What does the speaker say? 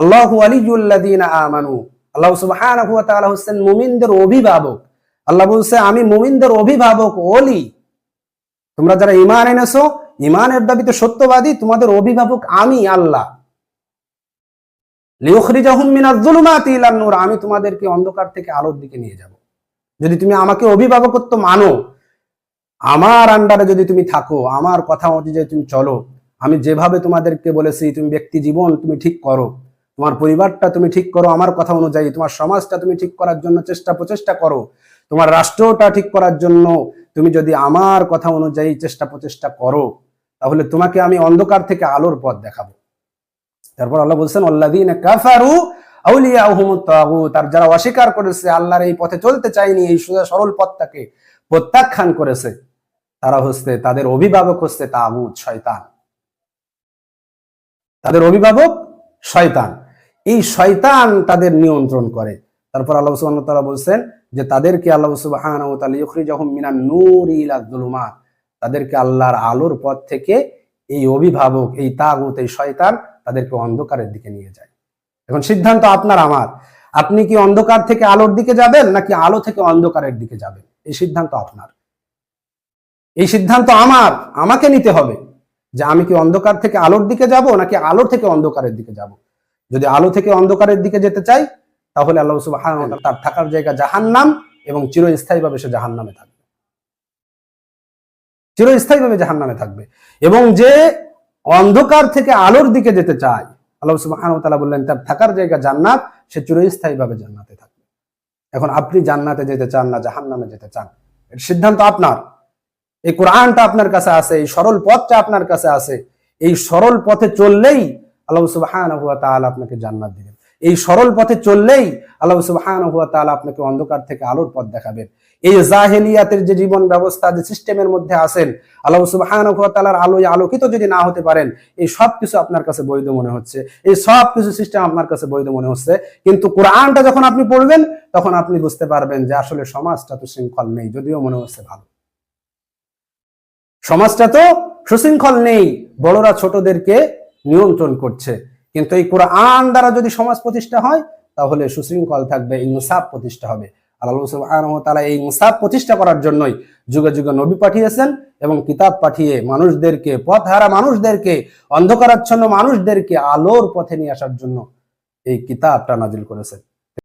আল্লাহু আলিউল্লাযীনা আমানু। আল্লাহ মুমিনদের অভিভাবক। আল্লাহ বলছে, আমি মুমিনদের অভিভাবক, ওলি। তোমরা যারা এনেছো দাবিতে সত্যবাদী, তোমাদের অভিভাবক আমি আল্লাহ। আমি তোমাদেরকে অন্ধকার থেকে আলোর দিকে নিয়ে যাব। যদি তুমি আমাকে অভিভাবকত্ব মানো, আমার আন্ডারে যদি তুমি থাকো, আমার কথা অনুযায়ী তুমি চলো, আমি যেভাবে তোমাদেরকে বলেছি, তুমি ব্যক্তি জীবন তুমি ঠিক করো। তোমার পরিবারটা তুমি ঠিক করো, আমার কথা অনুযায়ী, তোমার সমাজটা তুমি ঠিক করার জন্য চেষ্টা প্রচেষ্টা করো, তোমার রাষ্ট্রটা ঠিক করার জন্য তুমি যদি আমার কথা অনুযায়ী চেষ্টা প্রচেষ্টা করো, তাহলে তোমাকে আমি অন্ধকার থেকে আলোর পথ দেখাবো। তারপর আল্লাহ বলছেন আল্লাদিন কাফারু আউলিয়াহুমুত তাগুত আর যারা অস্বীকার করেছে, আল্লাহর এই পথে চলতে চায়নি, এই সোজা সরল পথটাকে প্রত্যাখ্যান করেছে, তারা হচ্ছে, তাদের অভিভাবক হচ্ছে তাগুত, শয়তান। তাদের অভিভাবক শয়তান। এই শয়তান তাদের নিয়ন্ত্রণ করে। তারপর আল্লাহ ওয়া তাআলা বলছেন যে তাদেরকে আল্লাহ মিনান নূরি ইলা যুলুমাত। তাদেরকে আল্লাহর আলোর পথ থেকে এই অভিভাবক, এই তাগুত, এই শয়তান তাদেরকে অন্ধকারের দিকে নিয়ে যায়। এখন সিদ্ধান্ত আপনার, আমার। আপনি কি অন্ধকার থেকে আলোর দিকে যাবেন নাকি আলো থেকে অন্ধকারের দিকে যাবেন? এই সিদ্ধান্ত আপনার। এই সিদ্ধান্ত আমার, আমাকে নিতে হবে যে আমি কি অন্ধকার থেকে আলোর দিকে যাব নাকি আলোর থেকে অন্ধকারের দিকে যাব। যদি আলো থেকে অন্ধকারের দিকে যেতে চাই, তাহলে আল্লাহ তাআলা তার থাকার জায়গা জাহান্নাম এবং চিরস্থায়ীভাবে সে জাহান্নামে থাকবে। চিরস্থায়ীভাবে জাহান্নামে থাকবে। এবং যে অন্ধকার থেকে আলোর দিকে যেতে চায়, আল্লাহ সুবহানাহু বললেন, তার থাকার জায়গা জান্নাত, সে চিরস্থায়ীভাবে জান্নাতে থাকবে। এখন আপনি জান্নাতে যেতে চান না, জাহান্নামে যেতে চান? এর সিদ্ধান্ত আপনার। এই কোরআনটা আপনার কাছে আছে, এই সরল পথটা আপনার কাছে আছে। এই সরল পথে চললেই আল্লাহ সুবহানাহু ওয়া তাআলা আপনাকে জান্নাত দিবেন। এই সরল পথে চললেই আল্লাহ সুবহানাহু ওয়া তাআলা আপনাকে অন্ধকার থেকে আলোর পথ দেখাবেন। এই জাহেলিয়াতের যে জীবন ব্যবস্থা, যে সিস্টেমের মধ্যে আছেন, আল্লাহ সুবহানাহু ওয়া তাআলার আলোয় আলোকিত যদি না হতে পারেন, এই সব কিছু আপনার কাছে বৈধ মনে হচ্ছে। এই সব কিছু সিস্টেম আপনার কাছে বৈধ মনে হচ্ছে। কিন্তু কোরআনটা যখন আপনি পড়বেন, তখন আপনি বুঝতে পারবেন যে আসলে সমাজটা তো শৃঙ্খল নেই, যদিও মনে হচ্ছে ভালো। সমাজটা তো সুশৃঙ্খল নেই। বড়রা ছোটদেরকে নিয়ন্ত্রণ করছে। কিন্তু এই কোরআন দ্বারা যদি সমাজ প্রতিষ্ঠা হয়, তাহলে সুশৃঙ্খল থাকবে ইনসাফ প্রতিষ্ঠা হবে। আল্লাহ সুবহানাহু এই ইনসাফ প্রতিষ্ঠা করার জন্যই যুগে যুগে নবী পাঠিয়েছেন এবং কিতাব পাঠিয়ে মানুষদেরকে পথ হারা মানুষদেরকে, অন্ধকারাচ্ছন্ন মানুষদেরকে আলোর পথে নিয়ে আসার জন্য এই কিতাবটা নাজিল করেছেন।